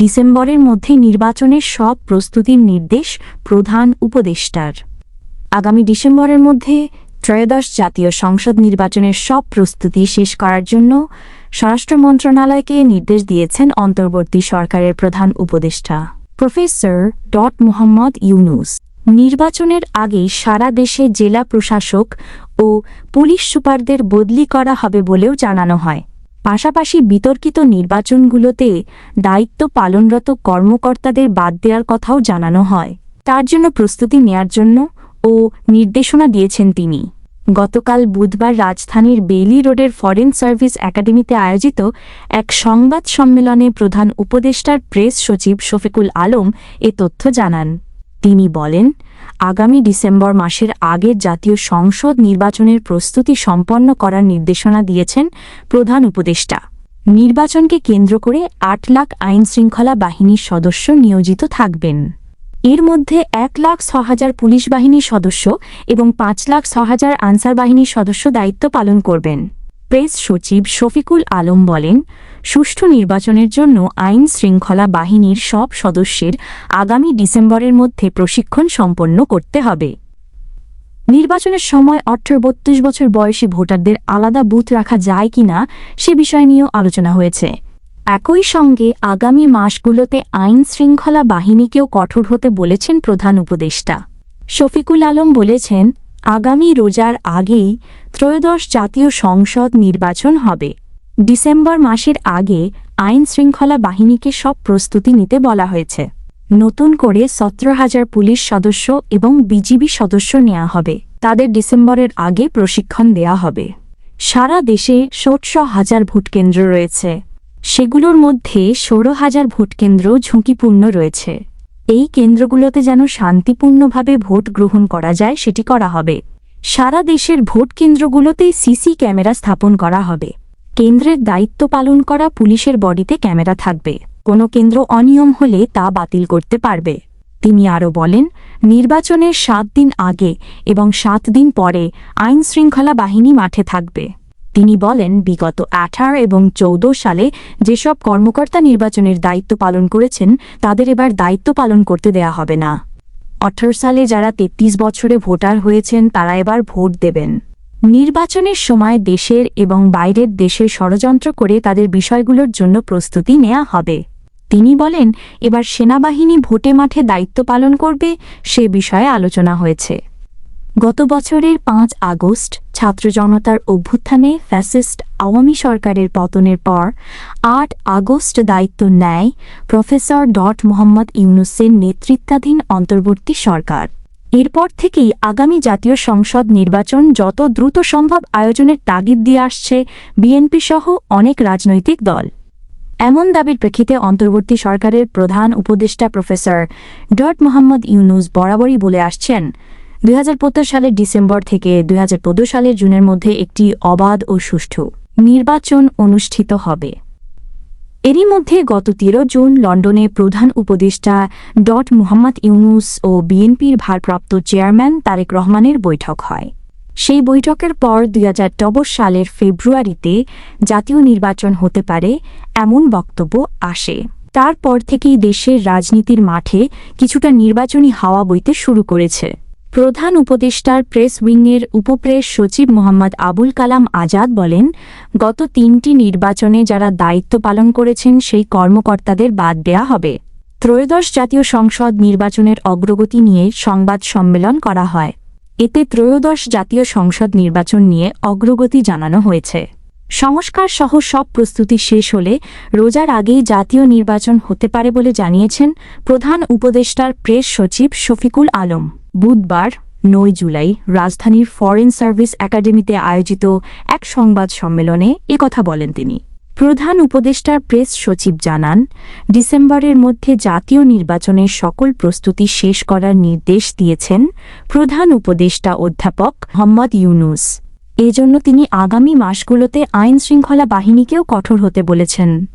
ডিসেম্বরের মধ্যে নির্বাচনের সব প্রস্তুতির নির্দেশ প্রধান উপদেষ্টার। আগামী ডিসেম্বরের মধ্যে ত্রয়োদশ জাতীয় সংসদ নির্বাচনের সব প্রস্তুতি শেষ করার জন্য স্বরাষ্ট্র মন্ত্রণালয়কে নির্দেশ দিয়েছেন অন্তর্বর্তী সরকারের প্রধান উপদেষ্টা, প্রফেসর ডট মোহাম্মদ ইউনুস। নির্বাচনের আগে সারা দেশে জেলা প্রশাসক ও পুলিশ সুপারদের বদলি করা হবে বলেও জানানো হয়। পাশাপাশি বিতর্কিত নির্বাচনগুলোতে দায়িত্ব পালনরত কর্মকর্তাদের বাদ দেওয়ার কথাও জানানো হয়। তার জন্য প্রস্তুতি নেয়ার জন্য ও নির্দেশনা দিয়েছেন তিনি। গতকাল বুধবার রাজধানীর বেইলি রোডের ফরেন সার্ভিস একাডেমিতে আয়োজিত এক সংবাদ সম্মেলনে প্রধান উপদেষ্টার প্রেস সচিব শফিকুল আলম এ তথ্য জানান। তিনি বলেন আগামী ডিসেম্বর মাসের আগে জাতীয় সংসদ নির্বাচনের প্রস্তুতি সম্পন্ন করার নির্দেশনা দিয়েছেন প্রধান উপদেষ্টা। নির্বাচনকে কেন্দ্র করে আট লাখ আইন শৃঙ্খলা বাহিনীর সদস্য নিয়োজিত থাকবেন। এর মধ্যে এক লাখ ছ হাজার পুলিশ বাহিনীর সদস্য এবং পাঁচ লাখ ছ হাজার আনসার বাহিনীর সদস্য দায়িত্ব পালন করবেন। প্রেস সচিব শফিকুল আলম বলেন সুষ্ঠু নির্বাচনের জন্য আইন শৃঙ্খলা বাহিনীর সব সদস্যের আগামী ডিসেম্বরের মধ্যে প্রশিক্ষণ সম্পন্ন করতে হবে। নির্বাচনের সময় অঠেরো বত্রিশ বছর বয়সী ভোটারদের আলাদা বুথ রাখা যায় কিনা সে বিষয় নিয়েও আলোচনা হয়েছে। একই সঙ্গে আগামী মাসগুলোতে আইন শৃঙ্খলা বাহিনীকেও কঠোর হতে বলেছেন প্রধান উপদেষ্টা। শফিকুল আলম বলেছেন, আগামী রোজার আগেই ত্রয়োদশ জাতীয় সংসদ নির্বাচন হবে। ডিসেম্বর মাসের আগে আইন শৃঙ্খলা বাহিনীকে সব প্রস্তুতি নিতে বলা হয়েছে। নতুন করে সতেরো হাজার পুলিশ সদস্য এবং বিজিবি সদস্য নেওয়া হবে। তাদের ডিসেম্বরের আগে প্রশিক্ষণ দেয়া হবে। সারা দেশে ষোটশ হাজার ভোটকেন্দ্র রয়েছে। সেগুলোর মধ্যে ষোলো হাজার ভোটকেন্দ্র ঝুঁকিপূর্ণ রয়েছে। এই কেন্দ্রগুলোতে যেন শান্তিপূর্ণভাবে ভোট গ্রহণ করা যায়, সেটি করা হবে। সারা দেশের ভোট কেন্দ্রগুলোতেই সিসি ক্যামেরা স্থাপন করা হবে। কেন্দ্রের দায়িত্ব পালন করা পুলিশের বডিতে ক্যামেরা থাকবে। কোনো কেন্দ্র অনিয়ম হলে তা বাতিল করতে পারবে। তিনি আরও বলেন, নির্বাচনের সাত দিন আগে এবং সাত দিন পরে আইন শৃঙ্খলা বাহিনী মাঠে থাকবে। তিনি বলেন, বিগত আঠারো এবং চৌদ্দ সালে যেসব কর্মকর্তা নির্বাচনের দায়িত্ব পালন করেছেন, তাদের এবার দায়িত্ব পালন করতে দেয়া হবে না। আঠারো সালে যারা তেত্রিশ বছরে ভোটার হয়েছেন, তারা এবার ভোট দেবেন। নির্বাচনের সময় দেশের এবং বাইরের দেশের ষড়যন্ত্র করে তাদের বিষয়গুলোর জন্য প্রস্তুতি নেওয়া হবে। তিনি বলেন, এবার সেনাবাহিনী ভোটে মাঠে দায়িত্ব পালন করবে, সে বিষয়ে আলোচনা হয়েছে। গত বছরের পাঁচ আগস্ট ছাত্র জনতার অভ্যুত্থানে ফ্যাসিস্ট আওয়ামী সরকারের পতনের পর আট আগস্ট দায়িত্ব নেয় প্রফেসর ডট মোহাম্মদ ইউনুসের নেতৃত্বাধীন অন্তর্বর্তী সরকার। এরপর থেকেই আগামী জাতীয় সংসদ নির্বাচন যত দ্রুত সম্ভব আয়োজনের তাগিদ দিয়ে আসছে বিএনপি সহ অনেক রাজনৈতিক দল। এমন দাবির প্রেক্ষিতে অন্তর্বর্তী সরকারের প্রধান উপদেষ্টা প্রফেসর ডট মোহাম্মদ ইউনুস বরাবরই বলে আসছেন, দুই সালের ডিসেম্বর থেকে দুই সালের জুনের মধ্যে একটি অবাধ ও সুষ্ঠু নির্বাচন অনুষ্ঠিত হবে। এরই মধ্যে গত তেরো জুন লন্ডনে প্রধান উপদেষ্টা ডট মুহাম্মদ ইউনুস ও বিএনপির ভারপ্রাপ্ত চেয়ারম্যান তারেক রহমানের বৈঠক হয়। সেই বৈঠকের পর দুই সালের ফেব্রুয়ারিতে জাতীয় নির্বাচন হতে পারে এমন বক্তব্য আসে। তারপর থেকেই দেশের রাজনীতির মাঠে কিছুটা নির্বাচনী হাওয়া বইতে শুরু করেছে। প্রধান উপদেষ্টার প্রেস উইংয়ের উপপ্রেস সচিব মোহাম্মদ আবুল কালাম আজাদ বলেন, গত তিনটি নির্বাচনে যারা দায়িত্ব পালন করেছেন, সেই কর্মকর্তাদের বাদ দেয়া হবে। ত্রয়োদশ জাতীয় সংসদ নির্বাচনের অগ্রগতি নিয়ে সংবাদ সম্মেলন করা হয়। এতে ত্রয়োদশ জাতীয় সংসদ নির্বাচন নিয়ে অগ্রগতি জানানো হয়েছে। সংস্কার সহ সব প্রস্তুতি শেষ হলে রোজার আগেই জাতীয় নির্বাচন হতে পারে বলে জানিয়েছেন প্রধান উপদেষ্টার প্রেস সচিব শফিকুল আলম। বুধবার, নয় জুলাই, রাজধানীর ফরেন সার্ভিস একাডেমিতে আয়োজিত এক সংবাদ সম্মেলনে কথা বলেন তিনি। প্রধান উপদেষ্টার প্রেস সচিব জানান, ডিসেম্বরের মধ্যে জাতীয় নির্বাচনের সকল প্রস্তুতি শেষ করার নির্দেশ দিয়েছেন প্রধান উপদেষ্টা অধ্যাপক মোহাম্মদ ইউনুস। এজন্য তিনি আগামী মাসগুলোতে আইন শৃঙ্খলা বাহিনীকেও কঠোর হতে বলেছেন।